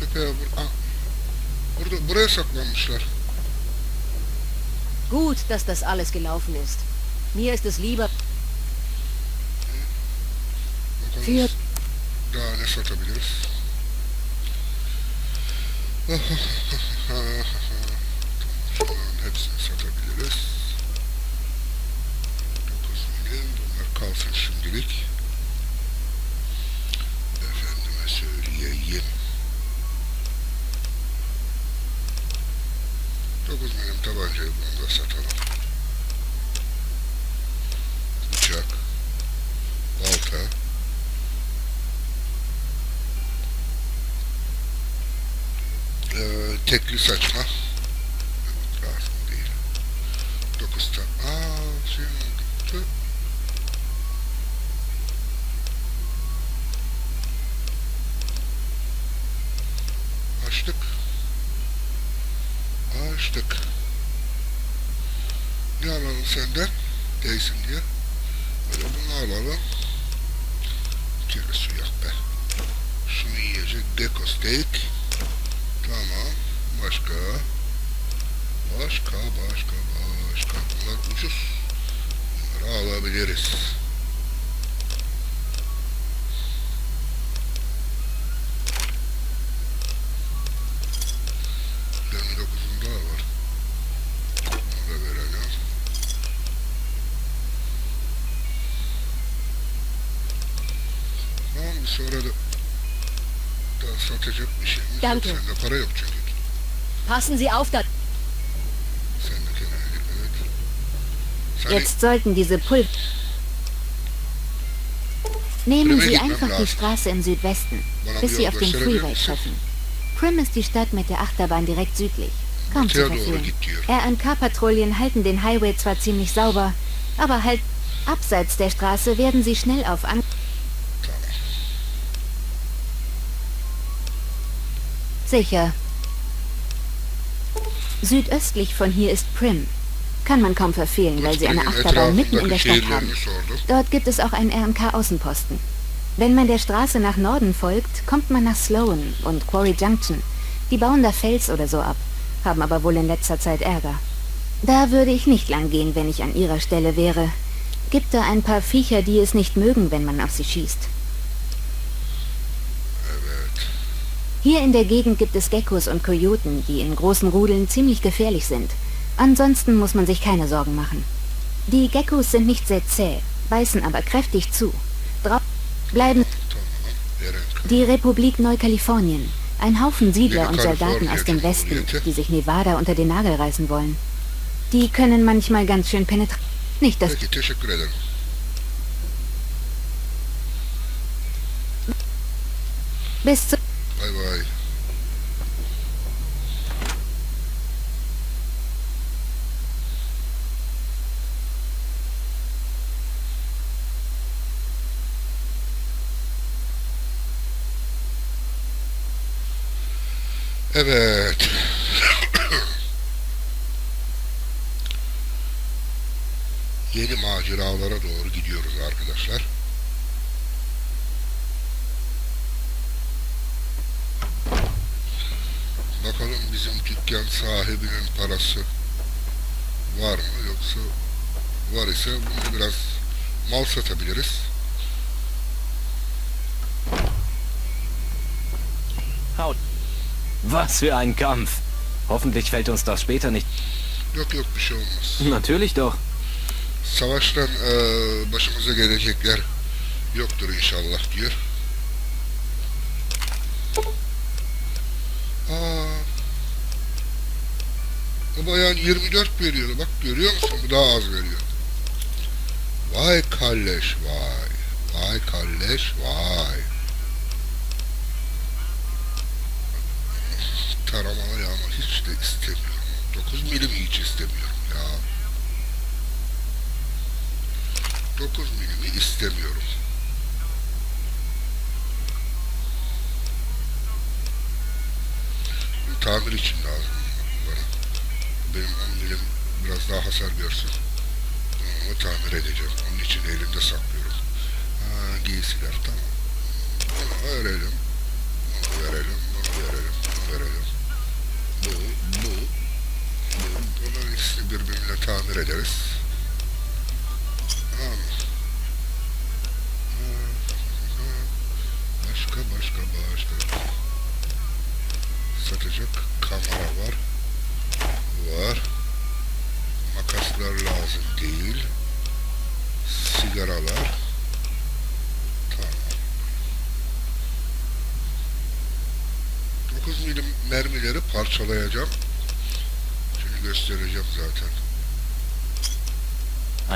Köpeğe? Bur Aa, burada, buraya saklanmışlar. Gut, dass das alles gelaufen ist. Mir ist es lieber... Bakalım Fiyat- daha ne satabiliriz? Şunların hepsini satabiliriz. 9 milim bunlar kalsın şimdilik. Tabancayı bunu da satalım. Bıçak. Balta. Ee, tekli saçma. Evet, lazım değil. 9 tane. Aa, şey oldu. Tüh. Açtık. Açtık. Ne alalım senden? Değsin diye. Böyle bunu alalım. Bir kere su yak be. Şunu yiyecek. Deko steak. Tamam. Başka. Başka, başka, başka. Bunlar ucuz. Bunları alabiliriz. Danke. Passen Sie auf, da... Jetzt sollten diese Pul... Nehmen Sie einfach die Straße im Südwesten, bis Sie auf den Freeway treffen. Prim ist die Stadt mit der Achterbahn direkt südlich. Kaum zu verfehlen. RNK-Patrouillen halten den Highway zwar ziemlich sauber, aber halt abseits der Straße werden Sie schnell auf An... Sicher. Südöstlich von hier ist Prim. Kann man kaum verfehlen, weil sie eine Achterbahn mitten in der Stadt haben. Dort gibt es auch einen RNK-Außenposten. Wenn man der Straße nach Norden folgt, kommt man nach Sloan und Quarry Junction. Die bauen da Fels oder so ab, haben aber wohl in letzter Zeit Ärger. Da würde ich nicht lang gehen, wenn ich an ihrer Stelle wäre. Gibt da ein paar Viecher, die es nicht mögen, wenn man auf sie schießt. Hier in der Gegend gibt es Geckos und Kojoten, die in großen Rudeln ziemlich gefährlich sind. Ansonsten muss man sich keine Sorgen machen. Die Geckos sind nicht sehr zäh, beißen aber kräftig zu. Drau bleiben Die Republik Neukalifornien. Ein Haufen Siedler und Soldaten aus dem Westen, die sich Nevada unter den Nagel reißen wollen. Die können manchmal ganz schön penetrieren. Nicht, ederim. bis zu... Bay bay. Evet. Yeni maceralara doğru gidiyoruz arkadaşlar. Dükkan sahibinin parası var mı yoksa var ise bunu biraz mal satabiliriz. Haut. Was für ein Kampf. Hoffentlich fällt uns das später nicht. Yok yok bir şey olmaz. Natürlich doch. Savaştan eee, başımıza gelecekler yoktur inşallah diyor. Bayan 24 veriyordu bak görüyor musun bu daha az veriyor. Vay kalleş vay. Vay kalleş vay. Taramalı yağma hiç de istemiyorum. 9 milim hiç istemiyorum ya. 9 milimi istemiyorum. Tamir için lazım. Benim 10 milim biraz daha hasar görsün. Onu tamir edeceğim. Onun için elimde saklıyorum. Ha, giysiler tamam. Bunu verelim. Bunu verelim, bunu verelim, bunu verelim. Bu, bu, bu. Bunların ikisini birbirine tamir ederiz. Tamam? Başka, başka, başka. Satacak kamera var. Var. Makaslar lazım değil. Sigaralar. Tamam. 9 milim mermileri parçalayacağım. Şimdi göstereceğim zaten.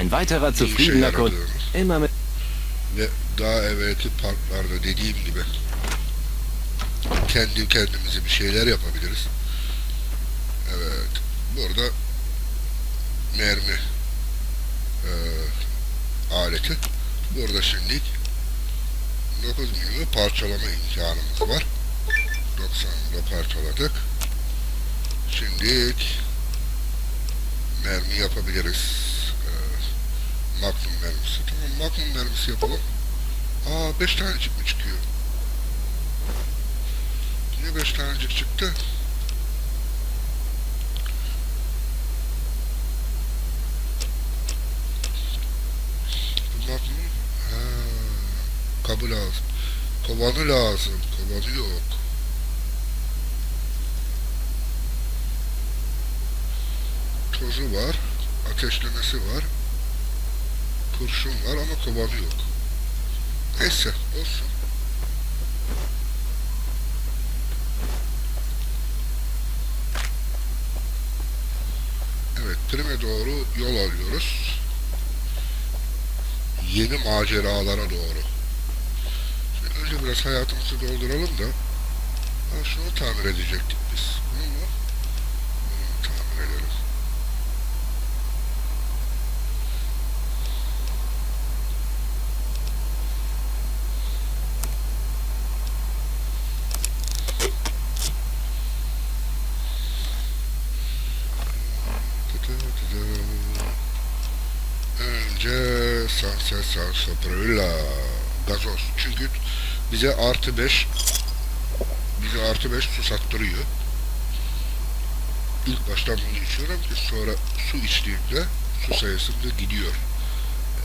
Ein weiterer işe zufriedener Kunde. Immer mit... Ve daha evvelki parklarda dediğim gibi kendi kendimize bir şeyler yapabiliriz. Evet. Burada mermi eee, aleti. Burada şimdi 9 milimi parçalama imkanımız var. 90'da parçaladık. Şimdi mermi yapabiliriz. Magnum mermisi. Tamam Magnum mermisi yapalım. Aa 5 tanecik mi çıkıyor? Niye 5 tanecik çıktı? Bu Magnum ha, kabı lazım. Kovanı lazım. Kovanı yok. Tozu var. Ateşlemesi var kurşun var ama kovanı yok. Neyse olsun. Evet Prim'e doğru yol alıyoruz. Yeni maceralara doğru. Önce biraz hayatımızı dolduralım da ha, şunu tamir edecektik biz. Bunu mu? Bunu tamir edelim. Önce Sunset Sarsaparilla gazoz. Çünkü bize artı 5 bize artı 5 su sattırıyor. İlk baştan bunu içiyorum ki sonra su içtiğimde su sayısı da gidiyor.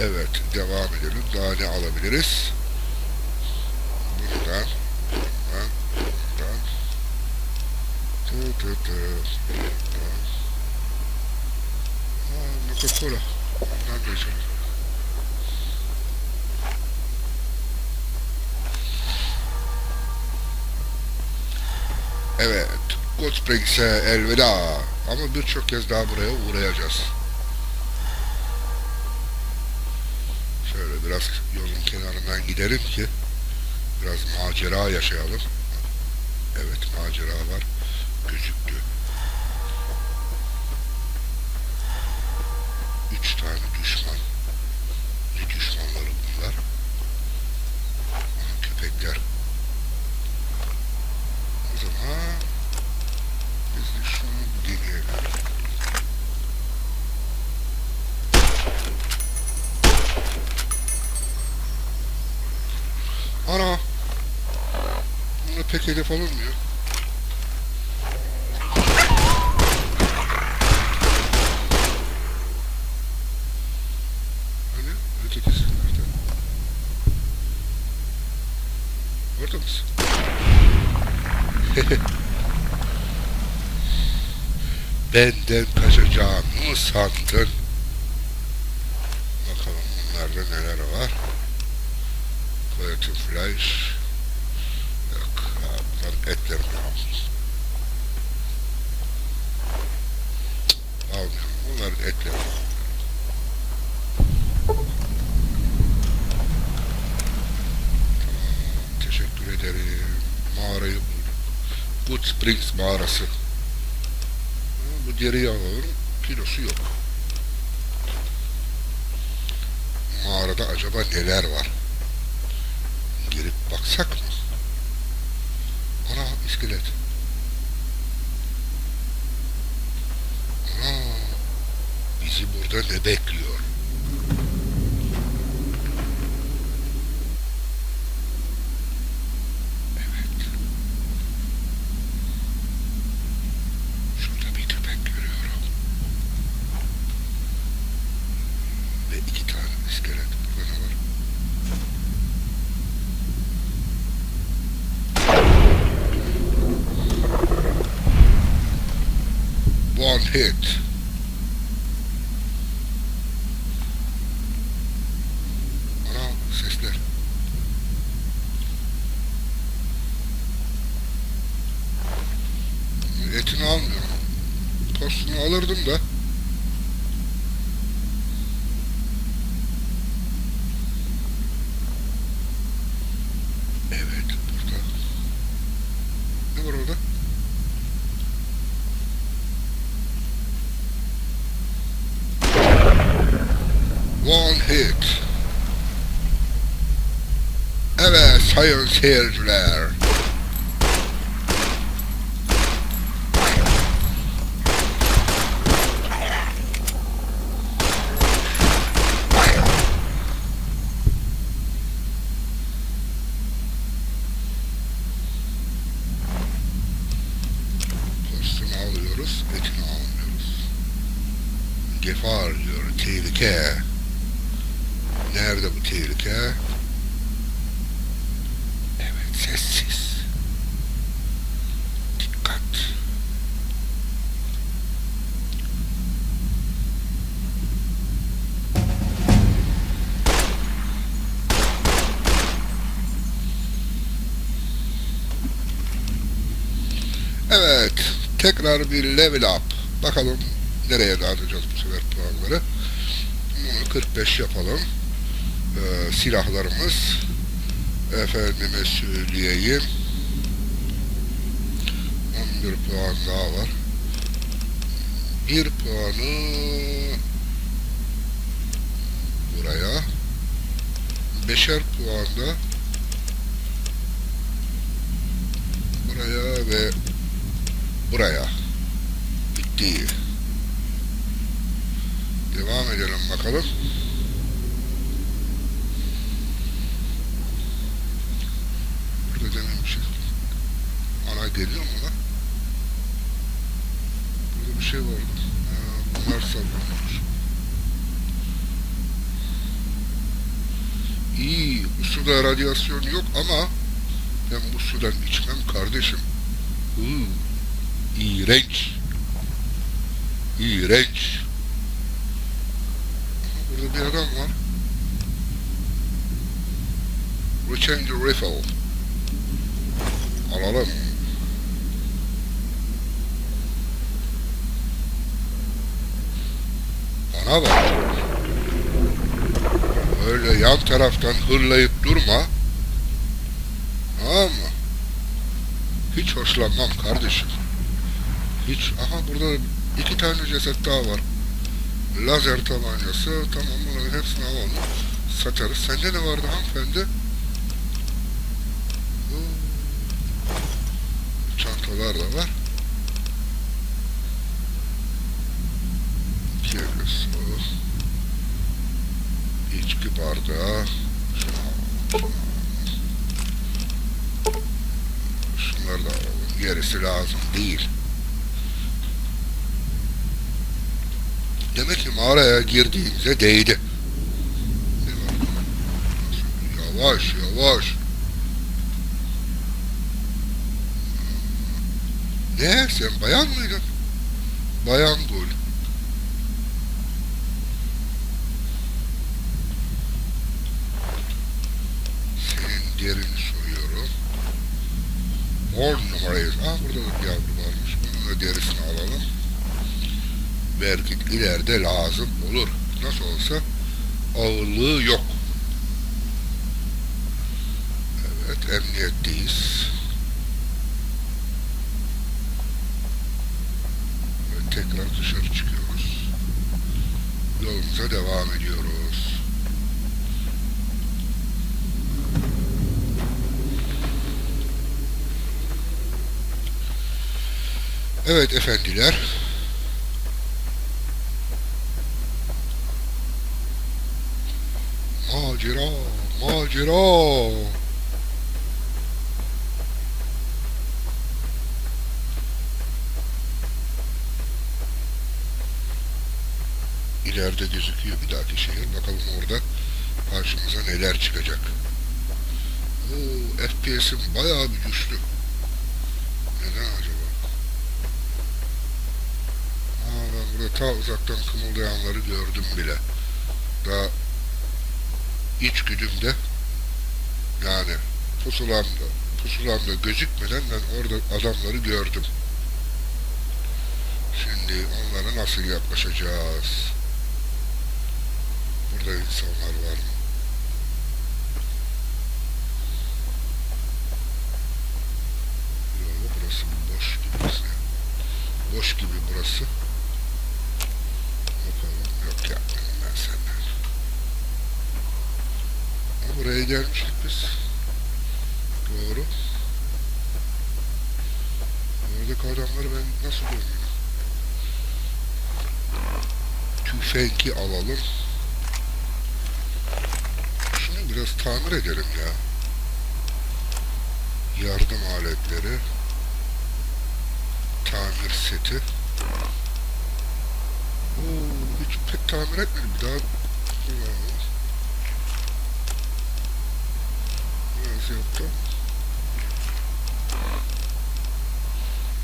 Evet devam edelim. Daha ne alabiliriz? Bundan, bundan, bundan. Tı tı tı. Bundan. Aa, Coca-Cola. Ondan. Evet. Springs'e elveda. Ama birçok kez daha buraya uğrayacağız. Şöyle biraz yolun kenarından gidelim ki biraz macera yaşayalım. Evet macera var. Gözüktü. Üç tane düşman. Ne düşmanları bunlar? Aha, köpekler. O zaman biz de şunu deneyelim. Ana! Pek hedef alınmıyor. Hani ötekisi nerede? Orada mısın? Benden kaçacağımı mı sandın? Bakalım bunlarda neler var. Quality flash. Etlerini al. Almıyorum. Bunların etlerini al. Tamam, teşekkür ederim. Mağarayı bulduk. Good Springs mağarası. Bu deriyi alalım. Kilosu yok. Mağarada acaba neler var? Girip baksak mı? İskelet. Ana bizi burada ne bekliyor? Evet. hit. Ana sesler. Etini almıyorum. Postunu alırdım da. Evet burada. Ne var orada? One hit. Evet sayın seyirciler. Tekrar bir level up. Bakalım nereye dağıtacağız bu sefer puanları. Bunu 45 yapalım. Ee, silahlarımız. Efendime söyleyeyim. 11 puan daha var. Bir puanı buraya. Beşer puan da buraya ve buraya. Bitti. Devam edelim bakalım. Burada demin bir şey. Ana geliyor mu lan? Burada bir şey vardı. Ha, bunlar sallanmış. İyi, bu suda radyasyon yok ama ben bu sudan içmem kardeşim. Huu, iğrenç. İğrenç. Burada bir adam var. Rechange the rifle. Alalım. Bana bak. Öyle yan taraftan hırlayıp durma. Tamam mı? Hiç hoşlanmam kardeşim. Hiç. Aha burada iki tane ceset daha var. Lazer tabancası. Tamam bunların hepsini alalım. Satarız. Sende ne vardı hanımefendi? Çantalar da var. Su. İçki bardağı. Şunları da alalım. Gerisi lazım değil. Demek ki mağaraya girdiğimize değdi. Yavaş yavaş. Ne? Sen bayan mıydın? Bayan gol. Senin derini soyuyorum. On numarayız. Aa burada da bir yavru varmış. Bunun da derisini alalım. Belki ileride lazım olur. Nasıl olsa ağırlığı yok. Evet, emniyetteyiz. Ve tekrar dışarı çıkıyoruz. Yolumuza devam ediyoruz. Evet efendiler. Macera, macera. İleride gözüküyor bir dahaki şehir. Bakalım orada karşımıza neler çıkacak. Oo, FPS'im bayağı bir güçlü. Neden acaba? Aa, burada ta uzaktan kımıldayanları gördüm bile. Daha iç güdümde yani pusulamda pusulamda gözükmeden ben orada adamları gördüm. Şimdi onlara nasıl yaklaşacağız? Burada insanlar var mı? Yok burası boş gibi. Boş gibi burası. Bakalım yok yapmadım ben senden. Ha, buraya gelmiştik biz. Doğru. Oradaki adamları ben nasıl görmüyorum? Tüfengi alalım. Şunu biraz tamir edelim ya. Yardım aletleri. Tamir seti. Oo, hiç pek tamir etmedim. Daha kullanalım.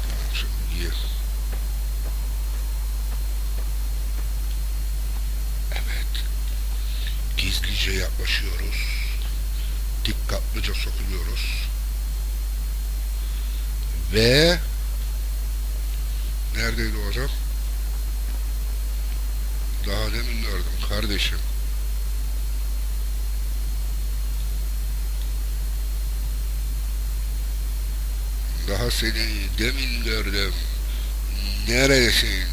Tamam şimdi giyelim. Evet. Gizlice yaklaşıyoruz. Dikkatlice sokuluyoruz. Ve neredeydi adam? Daha demin gördüm kardeşim. Daha seni demin gördüm. Neredesin?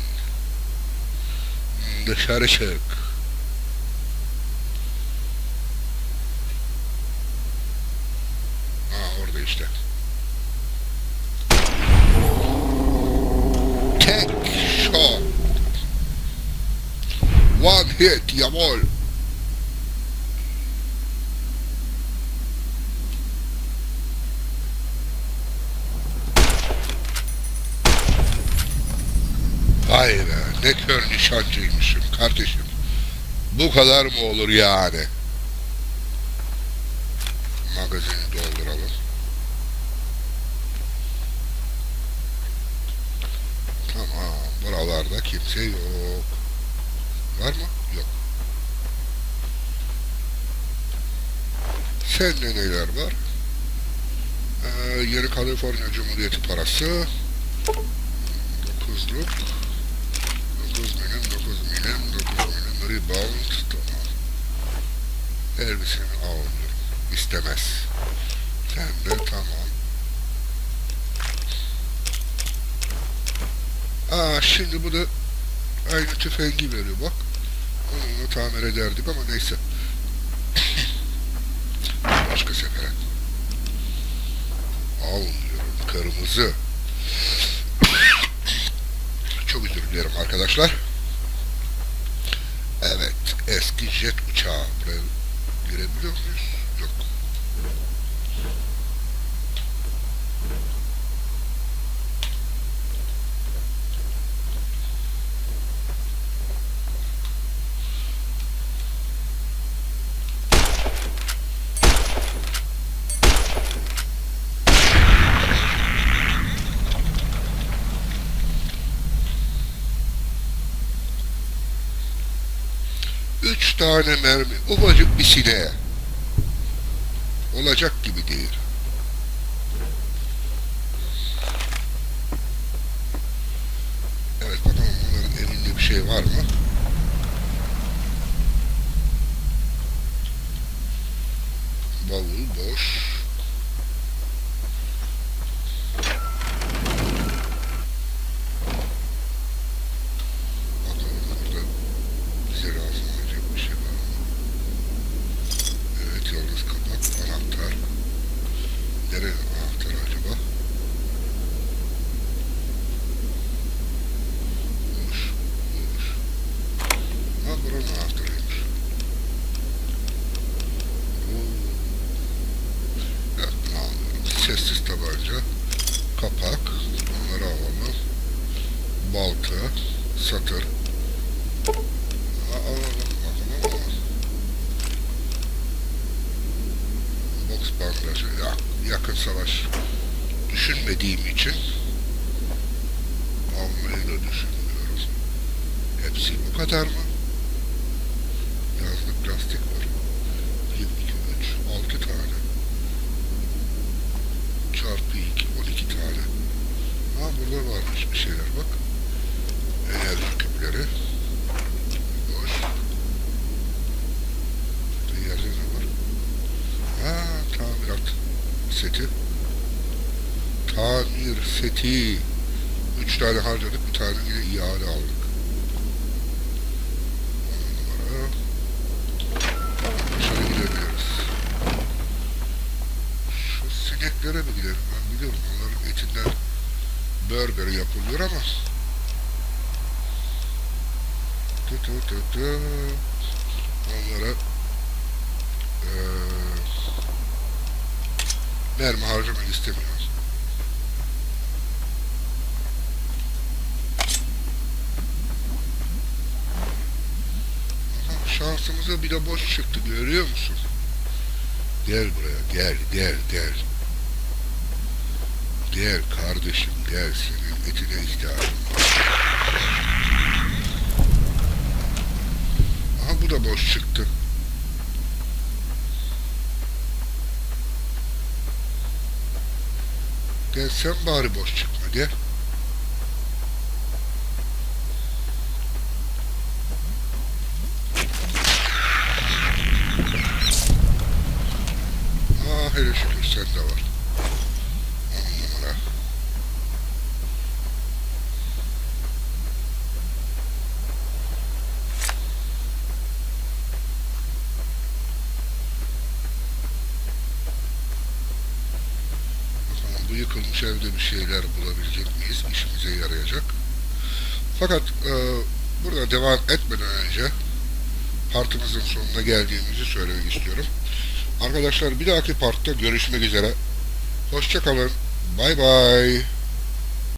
Dışarı çık. Ha orada işte. Tek shot. One hit, jawohl. Be ne kör nişancıymışım kardeşim. Bu kadar mı olur yani? Magazini dolduralım. Tamam buralarda kimse yok. Var mı? Yok. Sende neler var? Ee, Yeni Kaliforniya Cumhuriyeti parası. 9'luk. 9 milim, 9 milim, 9 milim rebound. Tamam. Elbiseni almıyorum. İstemez. Sen de tamam. Aa şimdi bu da aynı tüfengi veriyor bak. Onunla tamir ederdik ama neyse. Başka sefere. Almıyorum. Kırmızı. Dilerim arkadaşlar. Evet. Eski jet uçağı. Buraya girebiliyor muyuz? Yok. Üç tane mermi. Ufacık bir sineğe. Olacak gibi değil. Evet bakalım bunların evinde bir şey var mı? Bavul boş. Bakalım burada bize lazım olacak bir şey var mı? Evet yalnız kapak anahtar. Nerenin anahtarı acaba? Boş, boş. Ha buranın anahtarıymış. Oo. Evet bunu alıyorum. Sessiz tabanca. Kapak. Bunları alalım. Balta. Satır. Ha, alalım bakalım ama. Boks bandajı. Ya, yakın savaş düşünmediğim için almayı da düşünmüyorum. Hepsi bu kadar mı? Yazlık plastik var. 1, 2, 3, 6 tane. Çarpı 2, 12 tane. Ha burada varmış bir şeyler bak. Enerji küpleri. Boş. Burada yerde ne var? Ha tamirat seti. Seti. Üç tane harcadık, bir tane yine iade aldık. On. Dışarı gidebiliriz. Şu sineklere mi gidelim? Ben biliyorum onların etinden burger yapılıyor ama. Tı tı tı tı. Onlara eee mermi harcamak istemiyorum. Aha, şansımıza bir de boş çıktı görüyor musun? Gel buraya gel gel gel. Gel kardeşim gel senin etine ihtiyacım var. Aha bu da boş çıktı. Gel sen bari boş çıkma gel. Sen de var. On numara. Bu yıkılmış evde bir şeyler bulabilecek miyiz? İşimize yarayacak. Fakat e, burada devam etmeden önce partımızın sonuna geldiğimizi söylemek istiyorum. Arkadaşlar bir dahaki partta görüşmek üzere. Hoşçakalın. Bay bay.